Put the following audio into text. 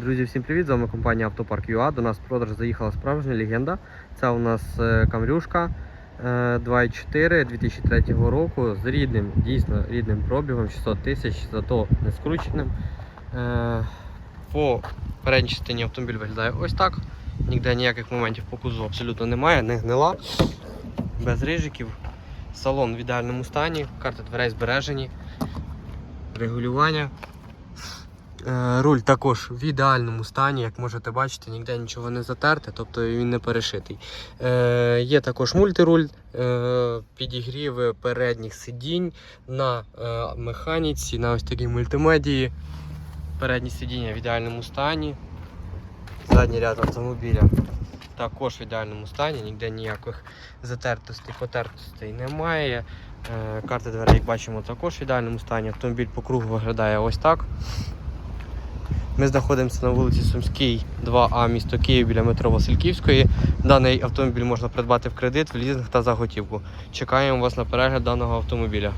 Друзі, всім привіт! З вами компанія Автопарк ЮА. До нас в продаж заїхала справжня легенда. Це у нас е, камрюшка е, 2.4 2003 року з рідним, дійсно рідним пробігом 600 тисяч, зато не скрученим. Е, По передній частині автомобіль виглядає ось так. Ніде ніяких моментів по кузову абсолютно немає, не гнила, без рижиків. Салон в ідеальному стані, карти дверей збережені, регулювання. Е, Руль також в ідеальному стані, як можете бачити, ніде нічого не затерте, тобто він не перешитий. Е, є також мультируль, е, підігріви передніх сидінь на е, механіці, на ось такій мультимедії. Передні сидіння в ідеальному стані. Задній ряд автомобіля також в ідеальному стані, ніде ніяких затертостей, потертостей немає. Е, карти дверей, як бачимо, також в ідеальному стані. Автомобіль по кругу виглядає ось так. Ми знаходимося на вулиці Сумській, 2А, місто Київ біля метро Васильківської. Даний автомобіль можна придбати в кредит, в лізинг та за готівку. Чекаємо вас на перегляд даного автомобіля.